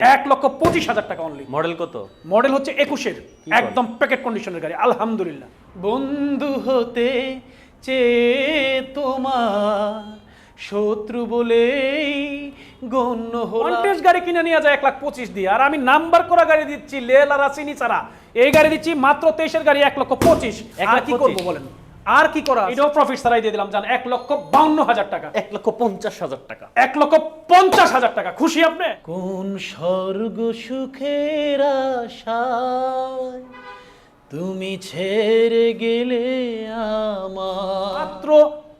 এক লক্ষ পঁচিশ হাজার টাকা অনলি মডেল কত? মডেল হচ্ছে একুশের একদম প্যাকেট কন্ডিশনের গাড়ি আলহামদুলিল্লাহ। বন্ধু হতে চেয়ে তোমার শত্রু বলেই গণ্য কন্টেস্ট গাড়ি কিনে নিয়ে যায় এক লাখ পঁচিশ দিয়ে আর আমি নাম্বার করা গাড়ি দিচ্ছি লেল আর আসিনি ছাড়া। এই গাড়ি দিচ্ছি মাত্র তেইশের গাড়ি এক লক্ষ পঁচিশ। এক আর লাখ কি করব বলেন? আর কি করা এটাও প্রফিট ছাড়াই দিয়ে দিলাম জান এক লক্ষ বাউন্ন হাজার টাকা। এক লক্ষ পঞ্চাশ হাজার টাকা। এক লক্ষ পঞ্চাশ হাজার টাকা। খুশি আপনি? কোন স্বর্গ সুখের আশায় তুমি ছেড়ে গেলে আমার মাত্র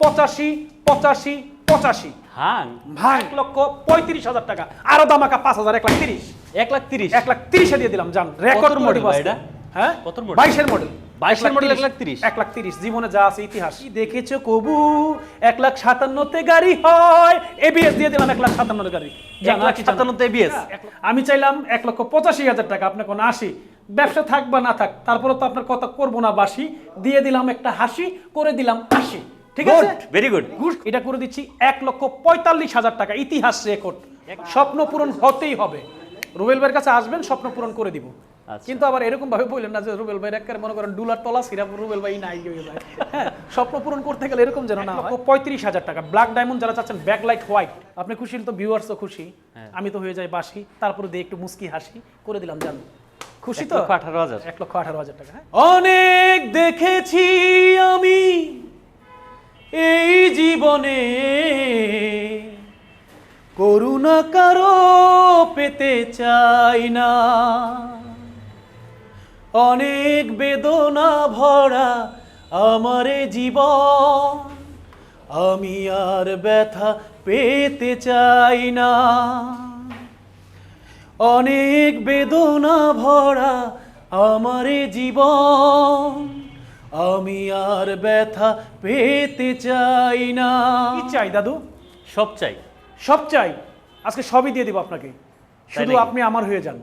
পঁচাশি পঁচাশি পঁচাশি। হাং ভাই এক লক্ষ পঁয়ত্রিশ হাজার টাকা। আরও দামাকা পাঁচ হাজার এক লাখ তিরিশ। এক লাখ তিরিশ। এক লাখ তিরিশে দিয়ে দিলাম জান রেকর্ড মডেল এটা? হ্যাঁ? model? বাইশের মডেল 22 এর এক লাখ তিরিশ? এক লাখ তিরিশ জীবনে যা আছে ইতিহাস। কি দেখেছ কবু? এক লাখ সাতান্নতে গাড়ি হয়। এবিএস দিয়ে দিলাম এক লাখ সাতান্নতে গাড়ি। এক লাখ সাতান্নতে ABS? এক লাখ- আমি চাইলাম এক লক্ষ পঁচাশি হাজার টাকা আপনার কোনো আশি। ব্যবসা থাক বা না থাক তারপরে তো আপনার কথা করব না বাসি। দিয়ে দিলাম একটা হাসি করে দিলাম আশি। ঠিক আছে? ভেরি গুড গুড এটা করে দিচ্ছি এক লক্ষ পঁয়তাল্লিশ হাজার টাকা ইতিহাস রেকর্ড স্বপ্ন পূরণ হতেই হবে। রুবেল ভাইয়ের কাছে আসবেন স্বপ্ন পূরণ করে দিব। কিন্তু আবার এরকম ভাবে বললেন না যে রুবেল ভাই একেবারে মনে করেন ডুলার তলা সিরাপ রুবেল ভাই নাই হয়ে যায় হ্যাঁ স্বপ্ন পূরণ করতে গেলে এরকম যেন না পঁয়ত্রিশ হাজার টাকা। ব্ল্যাক ডায়মন্ড যারা চাচ্ছেন ব্যাক লাইট হোয়াইট আপনি খুশি তো ভিউয়ার্সও খুশি। হ্যাঁ। আমি তো হয়ে যাই বাসি। তারপরে দিয়ে একটু মুস্কি হাসি করে দিলাম জানো। খুশি তো? আঠারো হাজার। এক লক্ষ আঠারো হাজার টাকা হ্যাঁ? অনেক দেখেছি আমি এই জীবনে। করুণা কারও পেতে চাই না। অনেক বেদনা ভরা আমার জীবন। আমি আর ব্যথা পেতে চাই না। অনেক বেদনা ভরা আমার জীবন। আমি আর ব্যথা পেতে চাই না। কি চাই দাদু? সব চাই। সব চাই? আজকে সবই দিয়ে দিব আপনাকে। শুধু আপনি আমার হয়ে যান।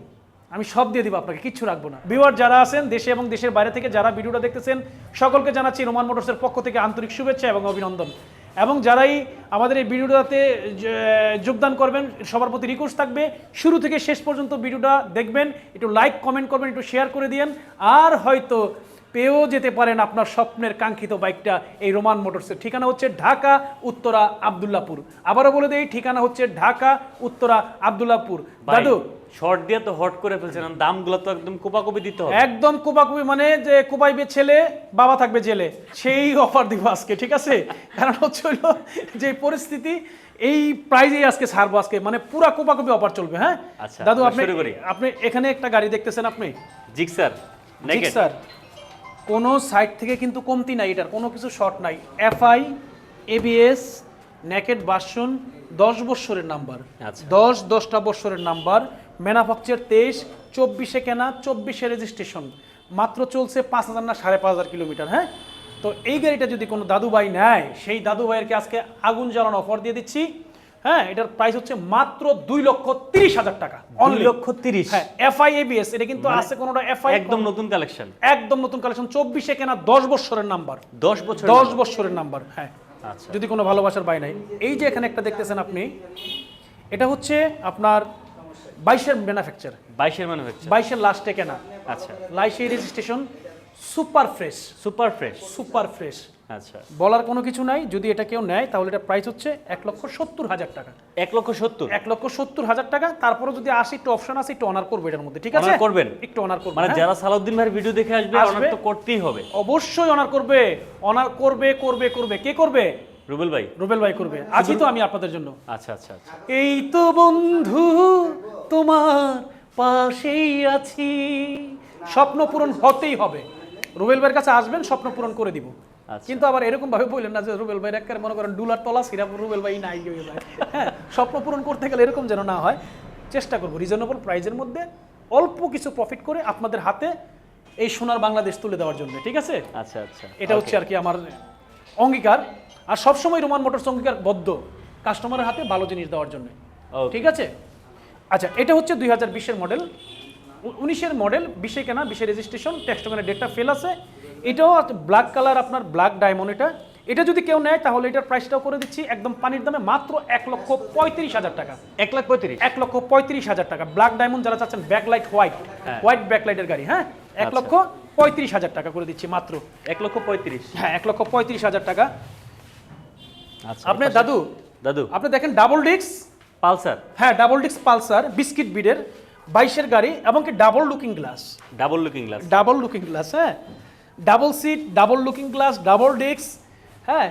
আমি সব দিয়ে দিব আপনাকে কিচ্ছু রাখব না। ভিউয়ার যারা আছেন দেশে এবং দেশের বাইরে থেকে যারা ভিডিওটা দেখতেছেন সকলকে জানাচ্ছি রোমান মোটরসের পক্ষ থেকে আন্তরিক শুভেচ্ছা এবং অভিনন্দন। এবং যারাই আমাদের এই ভিডিওটাতে যোগদান করবেন সবার প্রতি রিকোয়েস্ট থাকবে শুরু থেকে শেষ পর্যন্ত ভিডিওটা দেখবেন একটু লাইক কমেন্ট করবেন একটু শেয়ার করে দিয়েন আর হয়তো পেয়েও যেতে পারেন আপনার স্বপ্নের কাঙ্ক্ষিত বাইকটা এই রোমান মোটরসের। ঠিকানা হচ্ছে ঢাকা উত্তরা আবদুল্লাপুর। আবারও বলে দেই ঠিকানা হচ্ছে ঢাকা উত্তরা আবদুল্লাপুর। দাদু শর্ট দিয়ে তো হট করে ফেলছেন দামগুলো তো একদম কোপাকুপি দিতে হবে। একদম কোপাকুপি মানে যে কোপাইবে ছেলে বাবা থাকবে জেলে। সেই অফার দিব আজকে ঠিক আছে? কারণ হচ্ছে হলো যে পরিস্থিতি এই প্রাইজেই আজকে ছাড়বো আজকে। মানে পুরা কোপাকুপি অফার চলবে হ্যাঁ? আচ্ছা, দাদু আপনি। আপনি এখানে একটা গাড়ি দেখতেছেন আপনি? জিক্সার ঠিক স্যার কোনো সাইড থেকে কিন্তু কমতি নাই এটার কোনো কিছু শর্ট নাই। এফআই এবিএস নেকেট বাসন দশ বৎসরের নাম্বার। আচ্ছা। দশ দশটা বৎসরের নাম্বার ম্যানুফ্যাকচার তেইশ চব্বিশে কেনা চব্বিশে রেজিস্ট্রেশন মাত্র চলছে পাঁচ হাজার না সাড়ে পাঁচ হাজার কিলোমিটার হ্যাঁ? তো এই গাড়িটা যদি কোনো দাদুভাই নেয় সেই দাদুভাইয়েরকে আজকে আগুন জ্বালানো অফার দিয়ে দিচ্ছি। হ্যাঁ এটার প্রাইস হচ্ছে মাত্র দুই লক্ষ তিরিশ হাজার টাকা দুই লক্ষ তিরিশ। হ্যাঁ এফআই এবিএস এটা কিন্তু মানে আছে কোনোটা এফআই একদম নতুন কালেকশন একদম নতুন কালেকশন চব্বিশে কেনা দশ বছরের নাম্বার দশ বছর দশ বছরের নাম্বার হ্যাঁ। আচ্ছা। যদি কোনো ভালোবাসার বাই নাই। এই যে এখানে একটা দেখতেছেন আপনি এটা হচ্ছে আপনার বাইশের ম্যানুফ্যাকচার বাইশের ম্যানুফ্যাকচার বাইশের লাস্টে কেনা। আচ্ছা। লাইসে registration super fresh super fresh super fresh আচ্ছা। বলার কোনো কিছু নাই যদি এটা কেউ নেয় তাহলে এটা প্রাইস হচ্ছে এক লক্ষ সত্তর হাজার টাকা। এক লক্ষ সত্তর? এক লক্ষ সত্তর হাজার টাকা তারপরে যদি আসে একটু অপশন আছে একটু অনার করবে এটার মধ্যে ঠিক আছে? করবেন? একটু অনার করবে মানে হ্যাঁ? যারা সালাউদ্দিন ভাইয়ের ভিডিও দেখে আসবে। অনার তো করতেই হবে। অবশ্যই অনার করবে। অনার করবে করবে করবে। কে করবে? রুবেল ভাই? রুবেল ভাই করবে। আছি তো আমি আপনাদের জন্য। আচ্ছা আচ্ছা আচ্ছা। এই তো বন্ধু তোমার পাশেই আছি। স্বপ্ন পূরণ হতেই হবে। রুবেল ভাইয়ের কাছে আসবেন স্বপ্ন পূরণ করে দিব। আচ্ছা। কিন্তু আবার এরকম ভাবে বললেন না যে রুবেল ভাই একেবারে মনে করেন ডুলার তলা সিরাপ রুবেল ভাই নাই হয়ে যায় হ্যাঁ স্বপ্ন পূরণ করতে গেলে এরকম যেন না হয় চেষ্টা করব রিজনেবল প্রাইজের মধ্যে অল্প কিছু প্রফিট করে আপনাদের হাতে এই সোনার বাংলাদেশ তুলে দেওয়ার জন্য ঠিক আছে? আচ্ছা আচ্ছা। এটা হচ্ছে আর কি আমার অঙ্গীকার। আর সবসময় রোমান মোটরস অঙ্গীকার বদ্ধ কাস্টমারের হাতে ভালো জিনিস দেওয়ার জন্য। ঠিক আছে? আচ্ছা এটা হচ্ছে দুই হাজার বিশের মডেল উনিশের মডেল বিশে কেনা বিশে রেজিস্ট্রেশন টেক্সট ওখানে ডেটটা ফেল আছে। এটাও ব্ল্যাক কালার আপনার ব্ল্যাক ডায়মন্ড এটা। এটা যদি কেউ নেয় তাহলে এটার প্রাইসটাও করে দিচ্ছি। একদম পানির দামে মাত্র এক লক্ষ পঁয়ত্রিশ হাজার টাকা। এক লাখ পঁয়ত্রিশ? এক লক্ষ পঁয়ত্রিশ হাজার টাকা। ব্ল্যাক ডায়মন্ড যারা চাচ্ছেন ব্যাকলাইট হোয়াইট হ্যাঁ। হোয়াইট ব্যাকলাইটের গাড়ি হ্যাঁ? এক আচ্ছা। লক্ষ পঁয়ত্রিশ হাজার টাকা করে দিচ্ছি মাত্র। এক লক্ষ পঁয়ত্রিশ। হ্যাঁ এক লক্ষ পঁয়ত্রিশ হাজার টাকা। আপনার দাদু দাদু। আপনি দেখেন ডাবল ডিক্স পালসার। হ্যাঁ ডাবল ডিক্স পালসার বিস্কিট বিডের বাইশের গাড়ি এবং কি double looking glass double looking glass double looking glass হ্যাঁ। Double seat double looking glass double disc হ্যাঁ।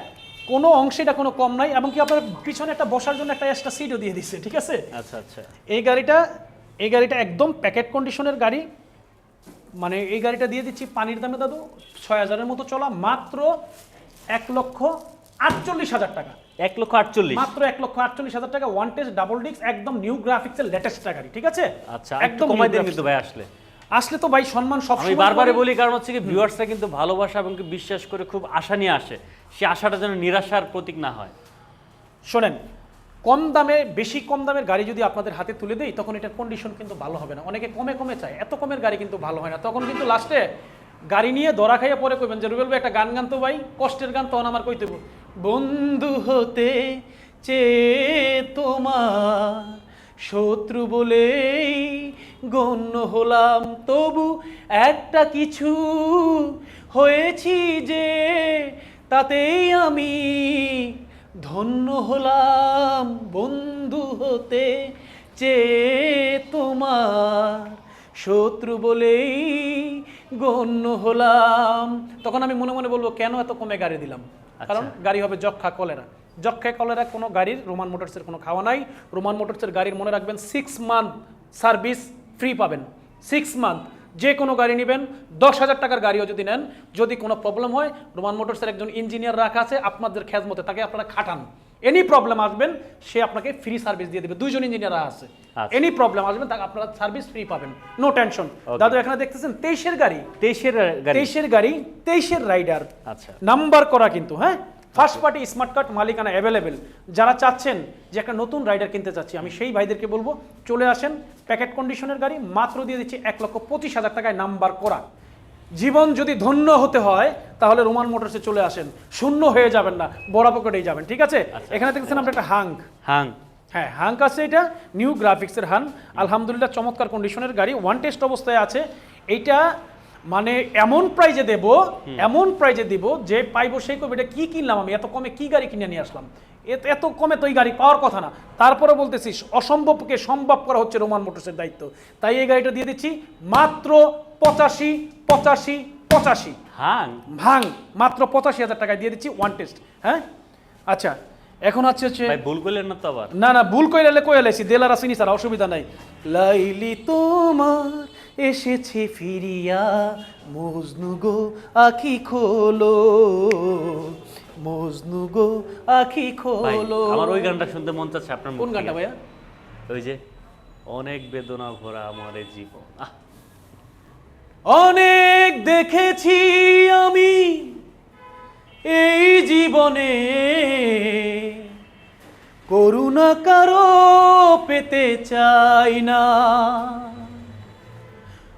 কোনো অংশে এটা কোনো কম নাই এবং কি আপনার পিছনে একটা বসার জন্য একটা এক্সট্রা সিটও দিয়ে দিচ্ছে ঠিক আছে? আচ্ছা আচ্ছা। এই গাড়িটা এই গাড়িটা একদম প্যাকেট কন্ডিশনের গাড়ি। মানে এই গাড়িটা দিয়ে দিচ্ছি পানির দামে দাদু। ছয় হাজারের মতো চলা মাত্র এক লক্ষ আটচল্লিশ হাজার টাকা। এক লক্ষ আটচল্লিশ। মাত্র এক লক্ষ আটচল্লিশ হাজার টাকা ওয়ান টেস্ট ডাবল ডিস্ক একদম নিউ গ্রাফিক্সের লেটেস্ট গাড়ি ঠিক আছে? আচ্ছা একদম কমাই দিন। কিন্তু ভাই আসলে। আসলে তো ভাই সম্মান সব আমি বারবারই বলি কারণ হচ্ছে কি ভিউয়ার্সরা কিন্তু ভালোবাসা এবং বিশ্বাস করে খুব আশা নিয়ে আসে। সে আশাটা যেন নিরাশার প্রতীক না হয়। শোনেন কম দামে বেশি কম দামের গাড়ি যদি আপনাদের হাতে তুলে দেই তখন এটার কন্ডিশন কিন্তু ভালো হবে না। অনেকে কমে কমে চায় এত কমের গাড়ি কিন্তু ভালো হয় না। তখন কিন্তু লাস্টে গাড়ি নিয়ে দরা খাইয়ে পরে কইবেন যে রুবেল ভাই একটা গান গান তো ভাই কষ্টের গান তখন আমার কইতে। বন্ধু হতে চেয়ে তোমার শত্রু বলেই গণ্য হলাম। তবু একটা কিছু হয়েছি যে, তাতেই আমি ধন্য হলাম। বন্ধু হতে চেয়ে তোমার শত্রু বলেই গণ্য হলাম। তখন আমি মনে মনে বলব কেন এত কমে গাড়ি দিলাম? কারণ গাড়ি হবে যক্ষা কলেরা। যক্ষা কলেরা কোনো গাড়ির রোমান মোটরসের কোনো খাওয়া নাই। রোমান মোটরসের গাড়ির মনে রাখবেন সিক্স মান্থ সার্ভিস ফ্রি পাবেন। সিক্স মান্থ যে কোনো গাড়ি নেবেন দশ হাজার টাকার গাড়িও যদি নেন যদি কোনো প্রবলেম হয় রোমান মোটরসের একজন ইঞ্জিনিয়ার রাখা আছে আপনাদের খেজ মতে তাকে আপনারা খাটান। এনি প্রবলেম আসবেন সে আপনাকে ফ্রি সার্ভিস দিয়ে দেবে। দুইজন ইঞ্জিনিয়ার আছে। আচ্ছা। এনি প্রবলেম আসবেন তাকে আপনারা সার্ভিস ফ্রি পাবেন। নো টেনশন দাদু এখানে দেখতেছেন তেইশের গাড়ি। তেইশের গাড়ি। তেইশের গাড়ি তেইশের রাইডার আচ্ছা। নাম্বার করা কিন্তু হ্যাঁ? ফার্স্ট পার্টি স্মার্ট কার্ড মালিকানা অ্যাভেলেবেল যারা চাচ্ছেন যে একটা নতুন রাইডার কিনতে চাচ্ছি আমি সেই ভাইদেরকে বলব চলে আসেন প্যাকেট কন্ডিশনের গাড়ি মাত্র দিয়ে দিচ্ছি এক লক্ষ পঁচিশ হাজার টাকায় নাম্বার করা। জীবন যদি ধন্য হতে হয় তাহলে রোমান মোটরসে চলে আসেন। শূন্য হয়ে যাবেন না বড় পকেটেই যাবেন ঠিক আছে? এখানে দেখছেন আমরা একটা হাঙ্ক। হাং হ্যাঁ হাঙ্ক আছে এটা নিউ গ্রাফিক্সের হান আলহামদুলিল্লাহ চমৎকার কন্ডিশনের গাড়ি ওয়ান টেস্ট অবস্থায় আছে। এইটা মানে এমন প্রাইজে দেব এমন প্রাইজে দিব যে পাইবো সেই কবে এটা কি কিনলাম আমি এত কমে কি গাড়ি কিনে নিয়ে আসলাম? এত- কমে তো এই গাড়ি পাওয়ার কথা না। তারপরে বলতেছি অসম্ভবকে সম্ভব করা হচ্ছে রোমান মোটরসের দায়িত্ব। তাই এই গাড়িটা দিয়ে দিচ্ছি মাত্র পঁচাশি পঁচাশি পঁচাশি। হাং ভাং মাত্র পঁচাশি হাজার টাকায় দিয়ে দিচ্ছি ওয়ান টেস্ট হ্যাঁ? আচ্ছা এখন হচ্ছে হচ্ছে ভাই ভুল করলেন না তো আবার। না না ভুল কইলে কই লাইছি দেলার আসিনি স্যার অসুবিধা নাই। লাইলি তোমার এসেছে ফিরিয়া মজনু গো আখি খোলো। মজনু গো আখি খোলো। আমার ওই গানটা শুনতে মন চাচ্ছে আপনার মুখ কোন গানটা ভাইয়া? ওই যে অনেক বেদনা ভরা আমার জীবন। অনেক দেখেছি আমি এই জীবনে। করুণা কারও পেতে চাই না।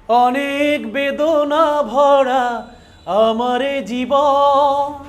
অনেক বেদনা ভরা আমার জীবন।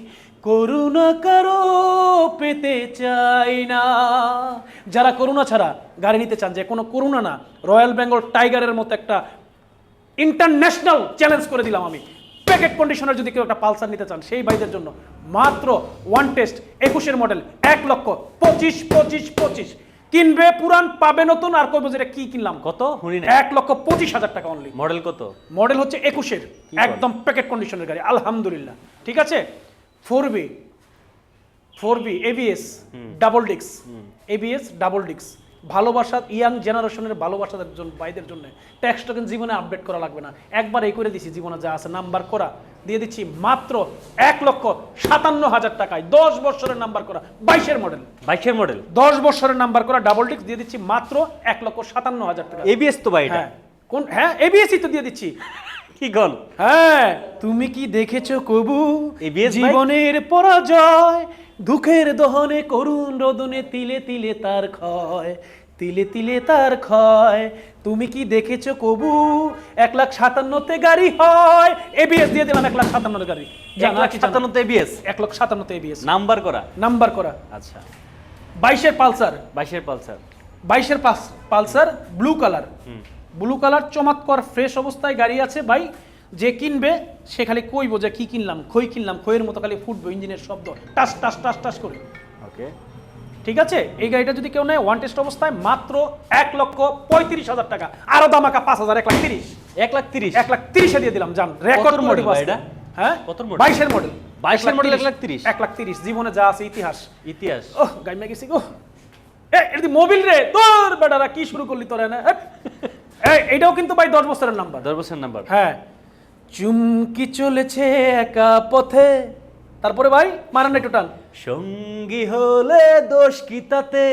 করুণা কারও পেতে চাই না। যারা করুণা ছাড়া গাড়ি নিতে চান যে কোনো করুণা না রয়্যাল বেঙ্গল টাইগারের মতো একটা ইন্টারন্যাশনাল চ্যালেঞ্জ করে দিলাম আমি। প্যাকেট কন্ডিশনার যদি কেউ একটা পালসার নিতে চান সেই ভাইদের জন্য মাত্র ওয়ান টেস্ট একুশের মডেল এক লক্ষ পঁচিশ পঁচিশ পঁচিশ। কিনবে পুরান পাবে নতুন আর কইবো যেটা কি কিনলাম? কত? শুনি না এক লক্ষ পঁচিশ হাজার টাকা অনলি মডেল কত? মডেল হচ্ছে একুশের? একদম প্যাকেট কন্ডিশনের গাড়ি আলহামদুলিল্লাহ। ঠিক আছে? ফোর বি ফোর বি ABS double discs ABS double discs ভালোবাসা ইয়াং জেনারেশনের ভালোবাসাদের জন্য ভাইদের জন্য ট্যাক্স টোকেন জীবনে আপডেট করা লাগবে না। একবার এই করে দিচ্ছি জীবনে যা আছে নাম্বার করা। দিয়ে দিচ্ছি মাত্র এক লক্ষ সাতান্ন হাজার টাকায়। দশ বছরের নাম্বার করা। বাইশের মডেল বাইকের মডেল দশ বছরের নাম্বার করা ডাবল ডিস্ক দিয়ে দিচ্ছি মাত্র এক লক্ষ সাতান্ন হাজার টাকা। এবিএস তো ভাই হ্যাঁ। কোন হ্যাঁ এবিএসই তো দিয়ে দিচ্ছি। কি গল? হ্যাঁ তুমি কি দেখেছ কবু? জীবনের পরাজয় দুঃখের দহনে করুণ রোদনে তিলে তিলে তার ক্ষয় তিলে তিলে তার ক্ষয়। তুমি কি দেখেছ কবু? এক লাখ সাতান্নতে গাড়ি হয়। এবিএস দিয়ে দিলাম এক লাখ সাতান্নতে গাড়ি। এক লাখ সাতান্নতে এবিএস এক লাখ সাতান্নতে এবিএস নাম্বার করা? নাম্বার করা। আচ্ছা। বাইশের পালসার। বাইশের পালসার। বাইশের Pulsar blue colour. Blue colour চমৎকার ফ্রেশ অবস্থায় গাড়ি আছে ভাই যে কিনবে সে খালি কইব যে কি কিনলাম খই কিনলাম খইয়ের মতো খালি ফুটবে ইঞ্জিনের শব্দ টাস টাস টাস টাস করে ওকে ঠিক আছে এই গাড়িটা যদি কেউ নেয় ওয়ান টেস্ট অবস্থায় মাত্র এক লক্ষ পঁয়ত্রিশ হাজার টাকা আরও দামাকা পাঁচ হাজার এক লাখ তিরিশ এক লাখ তিরিশ এক লাখ তিরিশে দিয়ে দিলাম জান রেকর্ড মডেল এটা? হ্যাঁ কতর model? বাইশের মডেল 22 এর model এক লাখ তিরিশ? এক লাখ তিরিশ জীবনে যা আছে ইতিহাস ইতিহাস ও গাইমা গেছি গো এ এটা মোবিল রে তোর বেটারা কি শুরু করলি তোরা না এটাও কিন্তু ভাই দশ বছরের নাম্বার দশ বছর নাম্বার হ্যাঁ। চুমকি চলেছে একা পথে। তারপরে ভাই মারান একটু টান সঙ্গী হলে দোষ কি তাতে?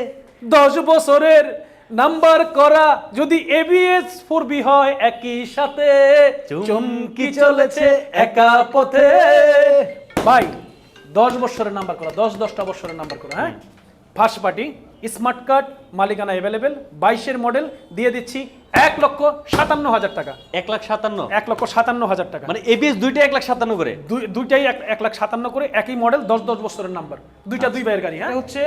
দশ বছরের নাম্বার করা যদি এবিএস ফোর বি হয় একই সাথে। চুমকি চলেছে একা পথে। ভাই দশ বছরের নাম্বার করা দশ দশটা বছরের নাম্বার করা হ্যাঁ? ফার্স্ট পার্টি স্মার্ট কার্ড মালিকানা অ্যাভেলেবেল বাইশের মডেল দিয়ে দিচ্ছি এক লক্ষ সাতান্ন হাজার টাকা। এক লাখ সাতান্ন? এক লক্ষ সাতান্ন হাজার টাকা। মানে এবিএস দুইটা এক লাখ সাতান্ন করে? দুই দুইটাই এক লাখ সাতান্ন করে একই মডেল দশ দশ বছরের নাম্বার দুইটা দুই ভাইয়ের গাড়ি হ্যাঁ? হচ্ছে?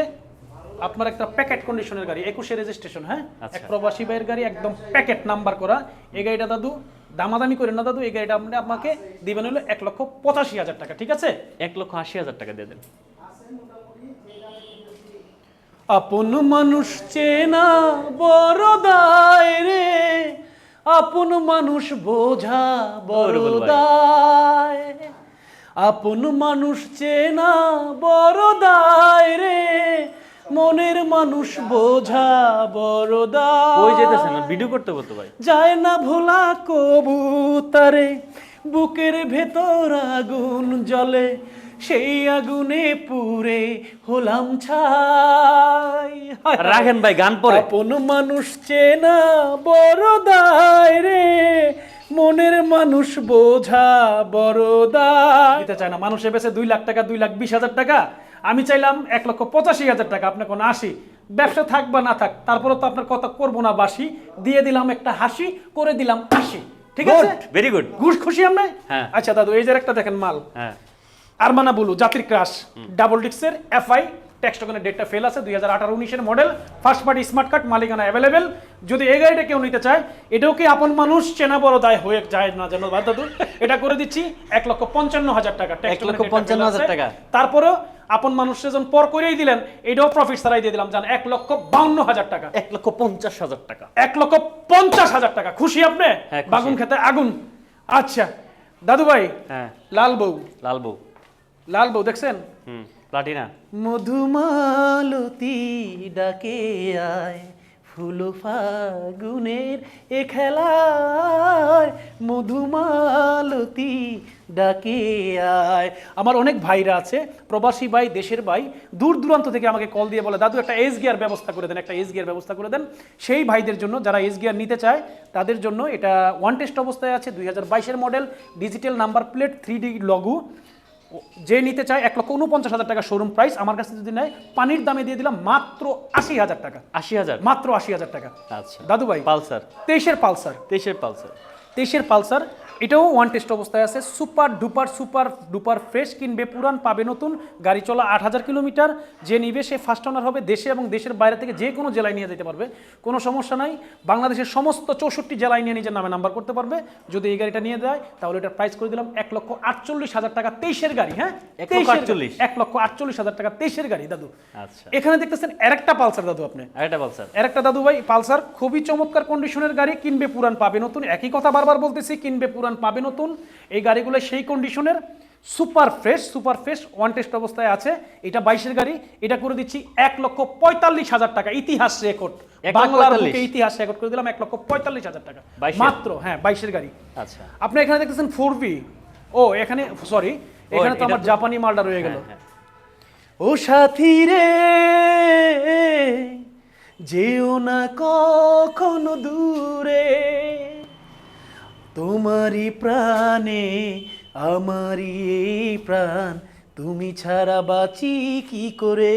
আপনার একটা প্যাকেট কন্ডিশনের গাড়ি একুশে রেজিস্ট্রেশন হ্যাঁ? আচ্ছা। এক প্রবাসী ভাইয়ের গাড়ি একদম প্যাকেট নাম্বার করা। এই গাড়িটা দাদু দামাদামি করে না দাদু এই গাড়িটা আপনি আমাকে দিবেন হলো এক লক্ষ পঁচাশি হাজার টাকা ঠিক আছে? এক লক্ষ আশি হাজার টাকা দিয়ে দেন। আপন মানুষ চেনা বড় দায় রে। আপন মানুষ বোঝা বড় দায়। আপন মানুষ চেনা বড় দায় রে। মনের মানুষ বোঝা বড় ওই যেতেছে না? ভিডিও করতে বলতো ভাই। যায় না ভোলা কবুতারে বুকের ভেতর আগুন জ্বলে। সেই আগুনে পুরে হলাম ছাই। রাখেন ভাই গান পরে আপন মানুষ চেনা বড় দায় রে। মনের মানুষ বোঝা বড় দায়। দিতে চায় না মানুষের বেছে দুই লাখ টাকা দুই লাখ বিশ হাজার টাকা। আমি চাইলাম এক লক্ষ পঁচাশি হাজার টাকা আপনার কোনো আশি ব্যবসা থাক বা না থাক তারপরে তো আপনার কথা করব না বাসি। দিয়ে দিলাম একটা হাসি করে দিলাম আশি ঠিক আছে? ভেরি গুড ঘুষ খুশি আমরা? হ্যাঁ। আচ্ছা দাদু এই যে একটা দেখেন মাল। হ্যাঁ। আরমানা বলু জাতির ক্রাশ। ডাবল ডিক্সের এফআই ট্যাক্স টোকেনের ডেটটা ফেল আছে দুই হাজার আঠারো উনিশের model first party smart card মালিকানা অ্যাভেলেবেল যদি এই গাড়িটা কেউ নিতে চায় এটাও কি আপন মানুষ চেনা বড় দায় হয়ে যায় না যেন? দাদু এটা করে দিচ্ছি এক লক্ষ পঞ্চান্ন হাজার টাকা। এক লক্ষ পঞ্চান্ন হাজার টাকা। তারপরেও আপন মানুষ যখন পর করেই দিলেন এটাও প্রফিট ছাড়াই দিয়ে দিলাম জান এক লক্ষ বাউন্ন হাজার টাকা। এক লক্ষ পঞ্চাশ হাজার টাকা। এক লক্ষ পঞ্চাশ হাজার টাকা। খুশি আপনি? হ্যাঁ, বাগুন খেতে আগুন। আচ্ছা দাদু ভাই হ্যাঁ। লাল বউ। লাল বউ। লাল বউ দেখছেন? হুম প্লাটিনা। মধুমালতি ডাকে আয় ফুল ফাগুনের এ খেলায়। মধুমালতি ডাকে আয়। আমার অনেক ভাইরা আছে প্রবাসী ভাই দেশের ভাই দূর দূরান্ত থেকে আমাকে কল দিয়ে বলে দাদু একটা এস গিয়ার ব্যবস্থা করে দেন একটা এস গিয়ার ব্যবস্থা করে দেন। সেই ভাইদের জন্য যারা এস গিয়ার নিতে চায় তাদের জন্য এটা ওয়ান টেস্ট অবস্থায় আছে দুই হাজার বাইশের model digital number plate three D logo ও- যে নিতে চায় এক লক্ষ উনপঞ্চাশ হাজার টাকা শোরুম প্রাইস আমার কাছে যদি নেয় পানির দামে দিয়ে দিলাম মাত্র আশি হাজার টাকা। আশি হাজার? মাত্র আশি হাজার টাকা। আচ্ছা। দাদু ভাই পালসার? তেইশের পালসার। তেইশের পালসার। তেইশের পালসার এটাও ওয়ান টেস্ট অবস্থায় আছে। Super duper super duper fresh কিনবে পুরান পাবে নতুন। গাড়ি চলা আট হাজার কিলোমিটার যে নিবে সে ফার্স্ট অনার হবে দেশে এবং দেশের বাইরে থেকে যে কোনো জেলায় নিয়ে যেতে পারবে। কোনো সমস্যা নাই বাংলাদেশের সমস্ত চৌষট্টি জেলায় নিয়ে নিজের নামে নাম্বার করতে পারবে। যদি এই গাড়িটা নিয়ে দেয় তাহলে এটা প্রাইস করে দিলাম এক লক্ষ আটচল্লিশ হাজার টাকা তেইশের গাড়ি হ্যাঁ? এক লক্ষ আটচল্লিশ? এক লক্ষ আটচল্লিশ হাজার টাকা তেইশের গাড়ি দাদু। আচ্ছা। এখানে দেখতেছেন আরেকটা পালসার দাদু আপনি। আরেকটা পালসার। আর একটা দাদু ভাই পালসার খুবই চমৎকার কন্ডিশনের গাড়ি কিনবে পুরান পাবে নতুন। একই কথা বারবার বলতেছি কিনবে পুরান পাবে নতুন। এই গাড়িগুলো সেই কন্ডিশনের super fresh super fresh one test অবস্থায় আছে। এটা বাইশের গাড়ি এটা করে দিচ্ছি এক লক্ষ পঁয়তাল্লিশ হাজার টাকা ইতিহাস রেকর্ড বাংলার বুকে ইতিহাস রেকর্ড করে দিলাম এক লক্ষ পঁয়তাল্লিশ হাজার টাকা। মাত্র হ্যাঁ বাইশের গাড়ি। আচ্ছা। আপনি এখানে দেখতেছেন ফোর ও এখানে সরি এখানে তো আমার জাপানি মালটা রয়ে গেল। হ্যাঁ, হ্যাঁ। ও সাথী রে যেও না কখনো দূরে। তোমারই প্রাণে, আমারই প্রাণ। তুমি ছাড়া বাঁচি কি করে?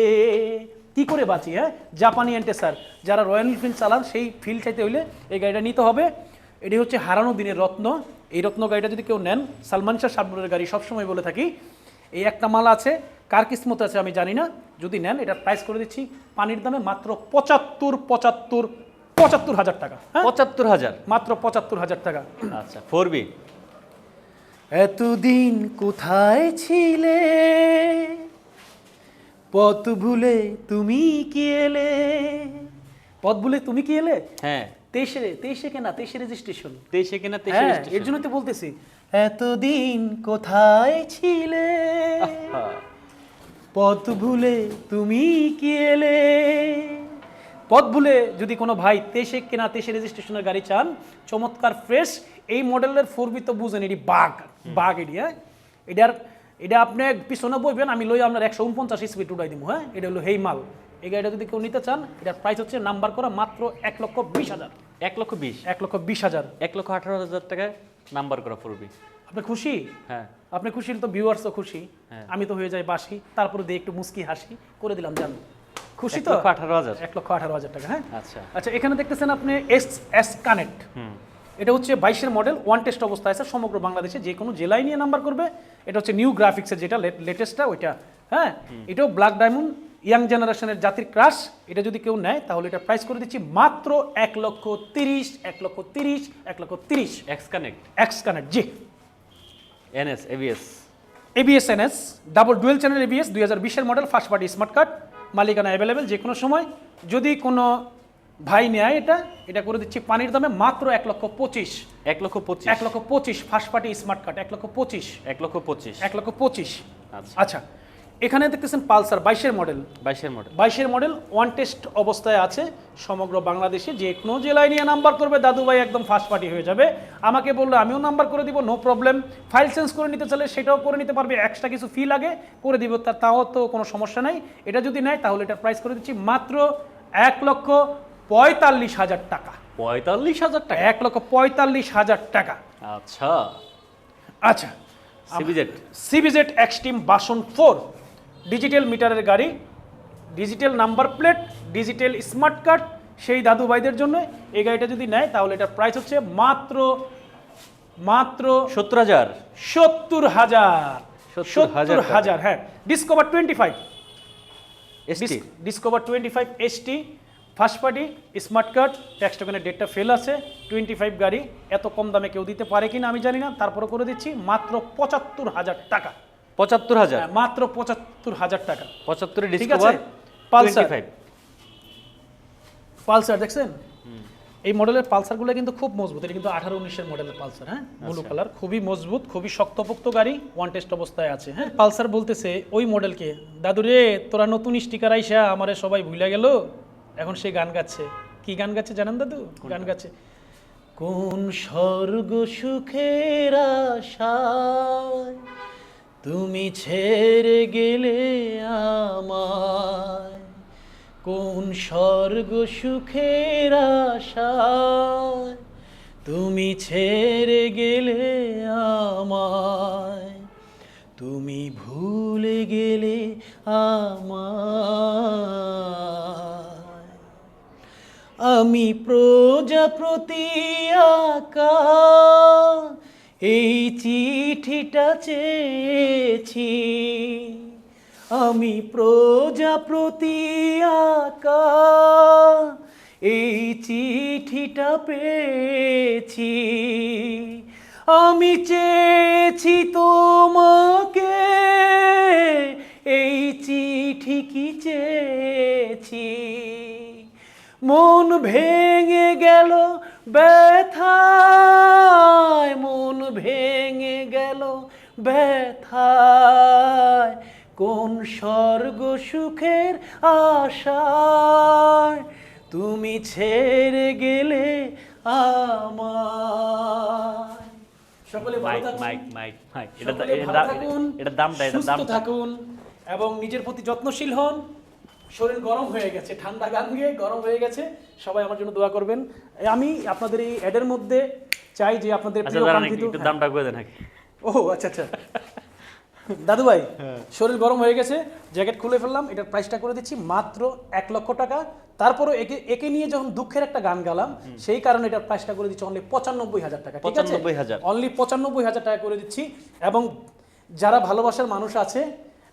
কি করে বাঁচি হ্যাঁ? জাপানি এন্টে, স্যার, যারা রয়্যাল এনফিল্ড চালান, সেই ফিল্ড চাইতে হইলে এই গাড়িটা নিতে হবে। এটি হচ্ছে হারানো দিনের রত্ন। এই রত্ন গাড়িটা যদি কেউ নেন, সালমান শাহ সাবনুরের গাড়ি সবসময় বলে থাকি। এই একটা মাল আছে, কার কিসমত আছে আমি জানি না। যদি নেন এটা প্রাইস করে দিচ্ছি। পানির দামে মাত্র পঁচাত্তর পঁচাত্তর পঁচাত্তর হাজার টাকা হ্যাঁ? পঁচাত্তর হাজার? মাত্র পঁচাত্তর হাজার টাকা। আচ্ছা ফোর বি এতদিন কোথায় ছিলে? পথ ভুলে তুমি কি এলে? পথ ভুলে তুমি কি এলে? হ্যাঁ। তেইশে তেইশে কেনা তেইশে রেজিস্ট্রেশন তেইশে কিনা তেইশে হ্যাঁ এর জন্য তো বলতেছি। এতদিন কোথায় ছিলে। পথ ভুলে তুমি কি এলে? পথ ভুলে যদি কোনো ভাই তেইশে কেনা তেইশে রেজিস্ট্রেশনের গাড়ি চান চমৎকার ফ্রেশ এই মডেলের ফোর বি তো বুঝেন এটি বাঘ বাঘ এটি হ্যাঁ? এটার এটা আপনি পিছনে বইবেন আমি লই আপনার একশো উনপঞ্চাশ স্পিড উঠাই দিব হ্যাঁ? এটা হলো হেই মাল এই গাড়িটা যদি কেউ নিতে চান এটার প্রাইস হচ্ছে নাম্বার করা মাত্র এক লক্ষ বিশ হাজার। এক লক্ষ বিশ? এক লক্ষ বিশ হাজার। এক লক্ষ আঠারো হাজার টাকায় নাম্বার করা ফোর বি আপনি খুশি? হ্যাঁ। আপনি খুশি তো ভিউয়ার্সও খুশি। হ্যাঁ। আমি তো হয়ে যাই বাসি তারপরে দিয়ে একটু মুস্কি হাসি করে দিলাম জান খুশি তো? আঠারো হাজার। এক লক্ষ আঠারো হাজার টাকা হ্যাঁ? আচ্ছা। আচ্ছা এখানে দেখতেছেন আপনি এস এস কানেক্ট এটা হচ্ছে বাইশের মডেল ওয়ান টেস্ট অবস্থায় আছে সমগ্র বাংলাদেশে যে কোনো জেলায় নিয়ে নাম্বার করবে। এটা হচ্ছে নিউ গ্রাফিক্সের যেটা লেটেস্টটা ওইটা হ্যাঁ? এটাও ব্ল্যাক ডায়মন্ড ইয়াং জেনারেশনের জাতির ক্রাশ এটা যদি কেউ নেয় তাহলে এটা প্রাইস করে দিচ্ছি মাত্র এক লক্ষ তিরিশ এক লক্ষ তিরিশ এক লক্ষ তিরিশ। এক্স কানেক্ট এক্স কানেক্ট জি। NS ABS ABS NS double dual channel ABS দুই হাজার বিশের model first party smart card মালিকানা অ্যাভেলেবেল যে কোনো সময়। যদি কোনো ভাই নেয় এটা এটা করে দিচ্ছি পানির দামে মাত্র এক লক্ষ পঁচিশ। এক লক্ষ পঁচিশ। এক লক্ষ পঁচিশ ফার্স্ট পার্টি স্মার্ট কার্ড এক লক্ষ পঁচিশ। এক লক্ষ পঁচিশ। এক লক্ষ পঁচিশ। আচ্ছা। আচ্ছা এখানে দেখতেছেন পালসার বাইশের মডেল। বাইশের মডেল। বাইশের মডেল ওয়ান টেস্ট অবস্থায় আছে সমগ্র বাংলাদেশে। যে কোনো জেলায় নিয়ে নাম্বার করবে দাদু ভাই একদম ফার্স্ট পার্টি হয়ে যাবে। আমাকে বললে আমিও নাম্বার করে দিব নো প্রবলেম ফাইল চেঞ্জ করে নিতে চাইলে সেটাও করে নিতে পারবে এক্সট্রা কিছু ফি লাগে করে দিব। তাও তো কোনো সমস্যা নাই। এটা যদি নেয় তাহলে এটার প্রাইস করে দিচ্ছি মাত্র এক লক্ষ পঁয়তাল্লিশ হাজার টাকা। পঁয়তাল্লিশ হাজার টাকা? এক লক্ষ পঁয়তাল্লিশ হাজার টাকা। আচ্ছা। আচ্ছা। সিবিজেড সিবিজেড এক্সট্রিম বাসন ফোর ডিজিটাল মিটারের গাড়ি digital number plate digital smart card সেই দাদু ভাইদের জন্য এই গাড়িটা যদি নেয় তাহলে এটার প্রাইস হচ্ছে মাত্র মাত্র সত্তর হাজার। সত্তর হাজার। 70,000 সত্তর হাজার হ্যাঁ। Discover twenty five Discover twenty five ST first party smart card tax টোকেনের ডেটটা ফেল আছে টোয়েন্টি ফাইভ গাড়ি এত কম দামে কেউ দিতে পারে কিনা আমি জানি না তারপরে করে দিচ্ছি মাত্র পঁচাত্তর হাজার টাকা। পঁচাত্তর হাজার। হ্যাঁ, মাত্র পঁচাত্তর হাজার টাকা। পঁচাত্তরে ডিসকভার পালসার। ফাইভ পালসার দেখছেন? এই মডেলের পালসারগুলো কিন্তু খুব মজবুত। এটা কিন্তু আঠারো উনিশের মডেলের পালসার হ্যাঁ? ব্লু আচ্ছা। কালার খুবই মজবুত খুবই শক্তপোক্ত গাড়ি ওয়ান টেস্ট অবস্থায় আছে হ্যাঁ? পালসার বলতেছে ওই মডেলকে দাদু রে তোরা নতুন স্টিকার আইসা আমারে সবাই ভুলে গেল। এখন সে গান গাচ্ছে। কি গান গাচ্ছে জানেন দাদু? গান গাচ্ছে। কোন স্বর্গ সুখের আশায় তুমি ছেড়ে গেলে আমায়। কোন স্বর্গ সুখের আশায় তুমি ছেড়ে গেলে আমায়। তুমি ভুলে গেলে আমায়। আমি প্রজাপতি আকা এই চিঠিটা চেয়েছি। আমি প্রজাপতি আকা। এই চিঠিটা পেয়েছি। আমি চেয়েছি তোমাকে। এই চিঠি কি চেয়েছি? মন ভেঙে গেল ব্যথায় মন ভেঙে গেল। ব্যথায় কোন স্বর্গ সুখের আশায় তুমি ছেড়ে গেলে আমায়। সকলে ভালো মাইক থাকুন। Mike mike mike. এটা এটা দামটা। থাকুন। এবং নিজের প্রতি যত্নশীল হন। শরীর গরম হয়ে গেছে ঠান্ডা গান গিয়ে গরম হয়ে গেছে সবাই আমার জন্য দোয়া করবেন। আমি আপনাদের এই অ্যাডের মধ্যে চাই যে আপনাদের আচ্ছা একটু দামটা করে দেন ও আচ্ছা আচ্ছা। দাদু ভাই হ্যাঁ। শরীর গরম হয়ে গেছে জ্যাকেট খুলে ফেললাম এটার প্রাইসটা করে দিচ্ছি মাত্র এক লক্ষ টাকা। তারপরে একে একে নিয়ে যখন দুঃখের একটা গান গালাম সেই কারণে এটার প্রাইসটা করে দিচ্ছি অনলি পঁচানব্বই হাজার টাকা ঠিক আছে? অনলি পঁচানব্বই হাজার টাকা করে দিচ্ছি এবং যারা ভালোবাসার মানুষ আছে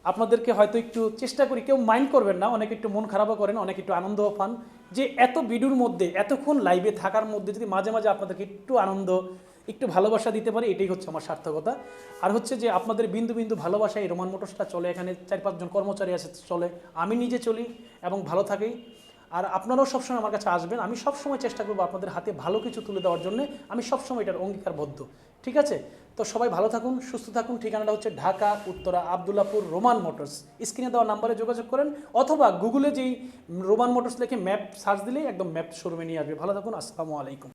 আপনাদেরকে হয়তো একটু চেষ্টা করি, কেউ মাইন্ড করবেন না, অনেকে একটু মন খারাপও করেন, অনেকে একটু আনন্দও পান। যে এত ভিডিওর মধ্যে, এতক্ষণ লাইভে থাকার মধ্যে যদি মাঝে মাঝে আপনাদেরকে একটু আনন্দ, একটু ভালোবাসা দিতে পারে, এটাই হচ্ছে আমার সার্থকতা। আর হচ্ছে যে আপনাদের বিন্দু বিন্দু ভালোবাসা এই রোমান মোটরসটা চলে, এখানে চার পাঁচজন কর্মচারী আছে, চলে। আমি নিজে চলি এবং ভালো থাকি। আর আপনারাও সবসময় আমার কাছে আসবেন। আমি সবসময় চেষ্টা করব আপনাদের হাতে ভালো কিছু তুলে দেওয়ার জন্য। আমি সবসময় এটার অঙ্গীকারবদ্ধ। ঠিক আছে? তো সবাই ভালো থাকুন, সুস্থ থাকুন। ঠিকানাটা হচ্ছে ঢাকা, উত্তরা, আবদুল্লাপুর, রোমান মোটরস। স্ক্রিনে দেওয়া নাম্বারে যোগাযোগ করেন অথবা গুগলে যেই রোমান মোটরস লেখে ম্যাপ সার্চ দিলেই একদম ম্যাপ শোরুমে নিয়ে আসবে। ভালো থাকুন, আসসালামু আলাইকুম।